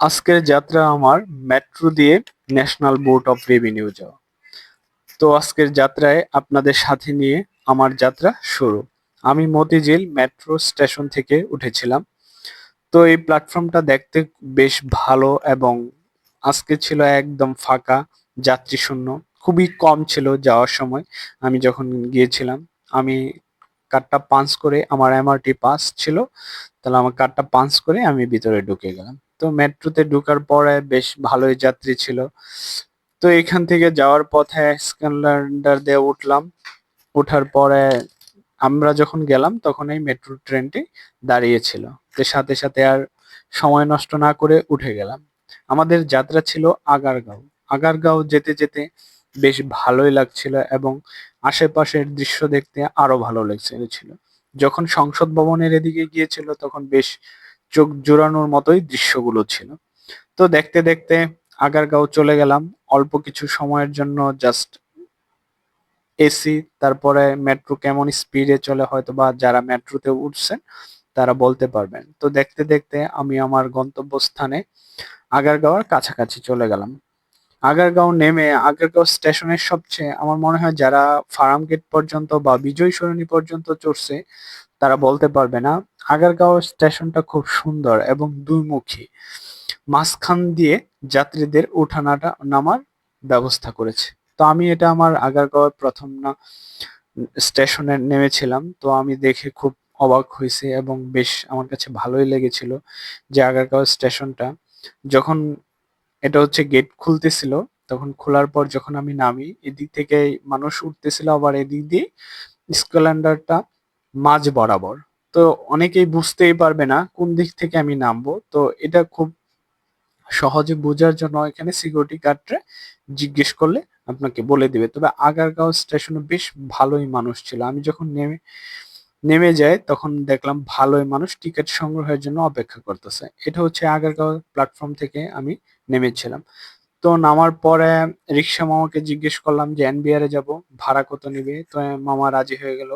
আজকের যাত্রা আমার মেট্রো দিয়ে ন্যাশনাল বোর্ড অফ রেভিনিউ যাওয়া। তো আজকের যাত্রায় আপনাদের সাথে নিয়ে আমার যাত্রা শুরু। আমি মতিঝিল মেট্রো স্টেশন থেকে উঠেছিলাম। তো এই প্ল্যাটফর্মটা দেখতে বেশ ভালো এবং আজকে ছিল একদম ফাঁকা যাত্রী শূন্য। খুবই কম ছিল যাওয়ার সময়। আমি যখন গিয়েছিলাম, আমি কার্ডটা পাঞ্চ করে, আমার এমআরটি পাস ছিল, তাহলে আমার কার্ডটা পাঞ্চ করে আমি ভিতরে ঢুকে গেলাম। তো মেট্রোতে ঢুকার পরে বেশ ভালোই যাত্রী ছিল। তো এখান থেকে যাওয়ার পথে স্ক্যানলার দিয়ে উঠলাম। ওঠার পরে আমরা যখন গেলাম, তখন এই মেট্রো ট্রেনটি দাঁড়িয়েছিল তো সাথে সাথে আর সময় নষ্ট না করে উঠে গেলাম। আমাদের যাত্রা ছিল আগারগাঁও। আগারগাঁও যেতে যেতে বেশ ভালোই লাগছিল এবং আশেপাশের দৃশ্য দেখতে আরও ভালো লাগছিল। যখন সংসদ ভবনের এদিকে গিয়েছিল, তখন বেশ চোখ জোড়ানোর মতোই দৃশ্যগুলো ছিল। তো দেখতে দেখতে আগারগাঁও চলে গেলাম। অল্প কিছু সময়ের জন্য জাস্ট এসি তারপরে মেট্রো কেমন স্পিডে চলে হয়তো বা যারা মেট্রোতে উঠছেন, তারা বলতে পারবেন। তো দেখতে দেখতে আমি আমার গন্তব্যস্থানে আগারগাঁওয়ের কাছাকাছি চলে গেলাম। আগারগাঁও নেমে আগারগাঁও স্টেশনের সবচেয়ে আমার মনে হয় যারা ফার্ম গেট পর্যন্ত বা বিজয় সরণি পর্যন্ত চড়ছে, তারা বলতে পারবে না আগারগাঁও স্টেশনটা খুব সুন্দর এবং দুইমুখী। মাঝখান দিয়ে যাত্রীদের ওঠানাটা নামার ব্যবস্থা করেছে। তো আমি এটা আমার আগারগাঁওয়ের প্রথম না স্টেশনে নেমেছিলাম। তো আমি দেখে খুব অবাক হয়েছে এবং বেশ আমার কাছে ভালোই লেগেছিল যে আগারগাঁও স্টেশনটা যখন এটা হচ্ছে গেট খুলতেছিল, তখন খোলার পর যখন আমি নামি, এদিক থেকে মানুষ উঠতেছিল, আবার এদিক দিয়ে স্কল্যান্ডারটা মাঝ বরাবর। তো অনেকেই বুঝতেই পারবে না কোন দিক থেকে আমি নামবো। তো এটা খুব সহজে বোঝার জন্য এখানে সিকিউরিটি গার্ডরে জিজ্ঞেস করলে আপনাকে বলে দিবে। তবে আগারগাঁও স্টেশনে বেশ ভালোই মানুষ ছিল। আমি যখন নেমে নেমে যাই তখন দেখলাম ভালোই মানুষ টিকিট সংগ্রহের জন্য অপেক্ষা করতেছে। এটা হচ্ছে আগারগাঁও প্ল্যাটফর্ম থেকে আমি নেমেছিলাম। তো নামার পরে রিক্সা মামাকে জিজ্ঞেস করলাম যে, এনবিআর যাব? ভাড়া কত নিবে? তো মামা রাজি হয়ে গেল।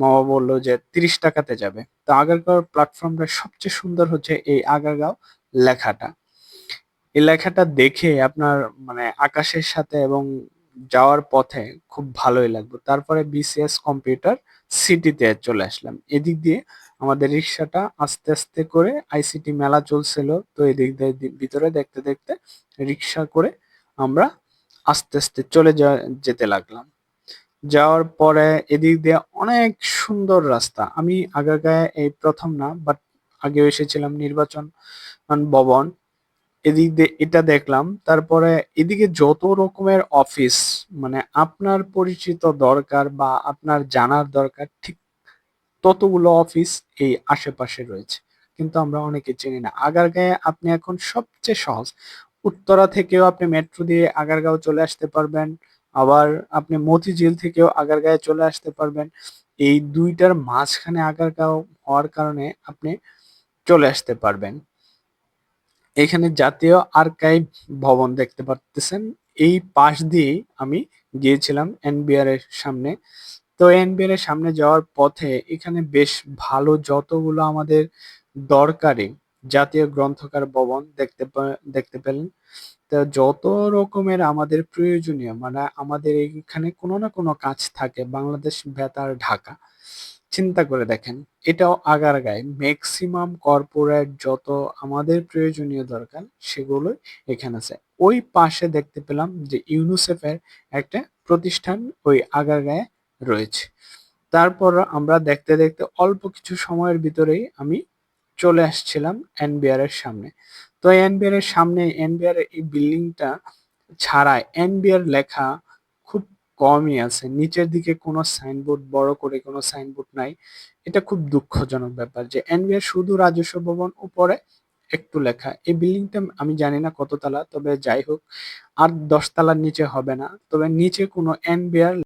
মামা বলল যে, তিরিশ টাকাতে যাবে। তো আগারগাঁও প্ল্যাটফর্মটা সবচেয়ে সুন্দর হচ্ছে এই আগারগাঁও লেখাটা। এই লেখাটা দেখে আপনার মানে আকাশের সাথে এবং যাওয়ার পথে খুব ভালোই লাগবে। তারপরে বিসিএস কম্পিউটার সিটিতে চলে আসলাম। এদিক দিয়ে আমাদের রিক্সাটা আস্তে আস্তে করে আইসিটি মেলা চলছিল। তো এদিক দিয়ে ভিতরে দেখতে দেখতে রিক্সা করে আমরা আস্তে আস্তে চলে যেতে লাগলাম। যাওয়ার পরে এদিক দিয়ে অনেক সুন্দর রাস্তা। আমি আগাগায় এই প্রথম না বাট আগে এসেছিলাম নির্বাচন ভবন। এদিক দিয়ে এটা দেখলাম। তারপরে এদিকে যত রকমের অফিস মানে আপনার পরিচিত দরকার বা আপনার জানার দরকার ঠিক ততগুলো অফিস এই আশেপাশে রয়েছে। কিন্তু আমরা অনেকে চিনি না। আগারগাঁয়ে আপনি এখন সবচেয়ে সহজ। উত্তরা থেকেও আপনি মেট্রো দিয়ে আগারগাঁও চলে আসতে পারবেন। আবার আপনি মতিঝিল থেকেও আগারগাঁয়ে চলে আসতে পারবেন। এই দুইটার মাঝখানে আগারগাঁও হওয়ার কারণে আপনি চলে আসতে পারবেন। এখানে জাতীয় আর্কাইভ ভবন দেখতে পারতেছেন। এই পাশ দিয়েই আমি গিয়েছিলাম এনবিআর এর সামনে। তো এনবিআর এর সামনে যাওয়ার পথে এখানে বেশ ভালো যতগুলো আমাদের দরকারি জাতীয় গ্রন্থকার ভবন দেখতে দেখতে পেলেন। তো যত রকমের আমাদের প্রয়োজনীয় মানে আমাদের এখানে কোনো না কোনো কাজ থাকে, বাংলাদেশ বেতার ঢাকা, চিন্তা করে দেখেন, এটাও আগারগাঁয় ম্যাক্সিমাম কর্পোরেট যত আমাদের প্রয়োজনীয় দরকার সেগুলোই এখানে আছে। ওই পাশে দেখতে পেলাম যে ইউনিসেফের একটা প্রতিষ্ঠান ওই আগারগাঁয়ে রয়েছে। তারপর আমরা দেখতে দেখতে অল্প কিছু সময়ের ভিতরেই আমি চলে আসছিলাম এনবিআর এর সামনে। তো এনবিআর এর সামনে, এনবিআর এই বিল্ডিংটা ছাড়া এনবিআর লেখা খুব কমই আছে। নিচের দিকে কোনো সাইনবোর্ড, বড় করে কোনো সাইনবোর্ড নাই। এটা খুব দুঃখজনক ব্যাপার যে এনবিআর শুধু রাজস্ব ভবন উপরে একটু লেখা। এই বিল্ডিংটা আমি জানি না কত তালা, তবে যাই হোক, আর দশ তালার নিচে হবে না। তবে নিচে কোনো এনবিআর